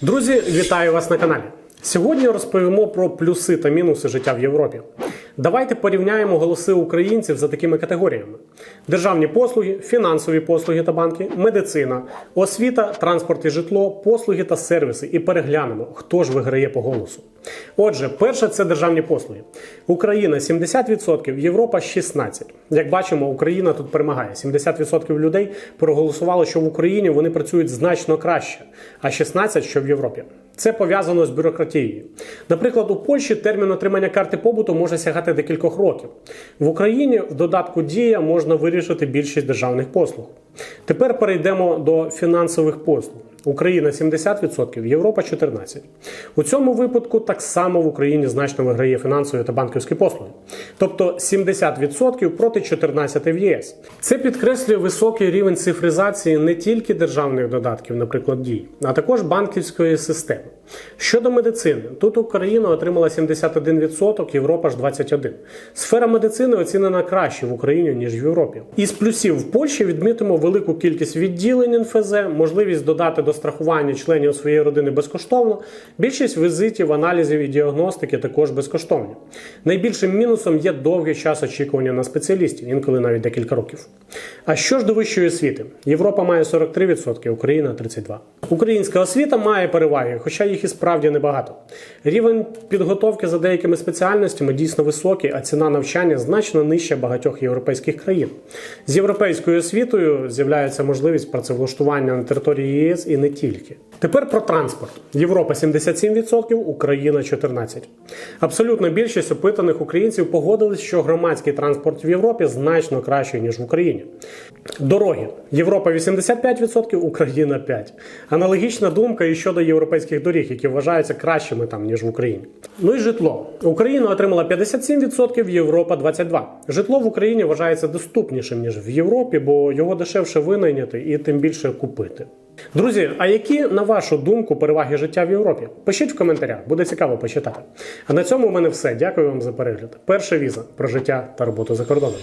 Друзі, вітаю вас на каналі. Сьогодні розповімо про плюси та мінуси життя в Європі. Давайте порівняємо голоси українців за такими категоріями: державні послуги, фінансові послуги та банки, медицина, освіта, транспорт і житло, послуги та сервіси. І переглянемо, хто ж виграє по голосу. Отже, перше це державні послуги. Україна 70%, Європа 16%. Як бачимо, Україна тут перемагає. 70% людей проголосувало, що в Україні вони працюють значно краще, а 16% що в Європі. Це пов'язано з бюрократією. Наприклад, у Польщі термін отримання карти побуту може сягати декількох років. В Україні в додатку Дія можна вирішити більшість державних послуг. Тепер перейдемо до фінансових послуг. Україна 70%, Європа 14%. У цьому випадку так само в Україні значно виграє фінансові та банківські послуги. Тобто 70% проти 14% в ЄС. Це підкреслює високий рівень цифризації не тільки державних додатків, наприклад, дій, а також банківської системи. Щодо медицини, тут Україна отримала 71%, Європа ж 21%. Сфера медицини оцінена краще в Україні, ніж в Європі. Із плюсів в Польщі відмітимо велику кількість відділень НФЗ, можливість додати до страхування членів своєї родини безкоштовно. Більшість візитів, аналізів і діагностики також безкоштовні. Найбільшим мінусом є довгий час очікування на спеціалістів, інколи навіть декілька років. А що ж до вищої освіти? Європа має 43%, Україна 32%. Українська освіта має переваги, хоча їх і справді небагато. Рівень підготовки за деякими спеціальностями дійсно високий, а ціна навчання значно нижча багатьох європейських країн. З європейською освітою з'являється можливість працевлаштування на території ЄС і не тільки. Тепер про транспорт. Європа 77%, Україна 14%. Абсолютна більшість опитаних українців погодились, що громадський транспорт в Європі значно кращий, ніж в Україні. Дороги. Європа 85%, Україна 5%. Аналогічна думка і щодо європейських доріг, які вважаються кращими там, ніж в Україні. Ну і житло. Україна отримала 57%, Європа 22%. Житло в Україні вважається доступнішим, ніж в Європі, бо його дешевше винайняти і тим більше купити. Друзі, а які, на вашу думку, переваги життя в Європі? Пишіть в коментарях, буде цікаво почитати. А на цьому у мене все. Дякую вам за перегляд. Перша віза про життя та роботу за кордоном.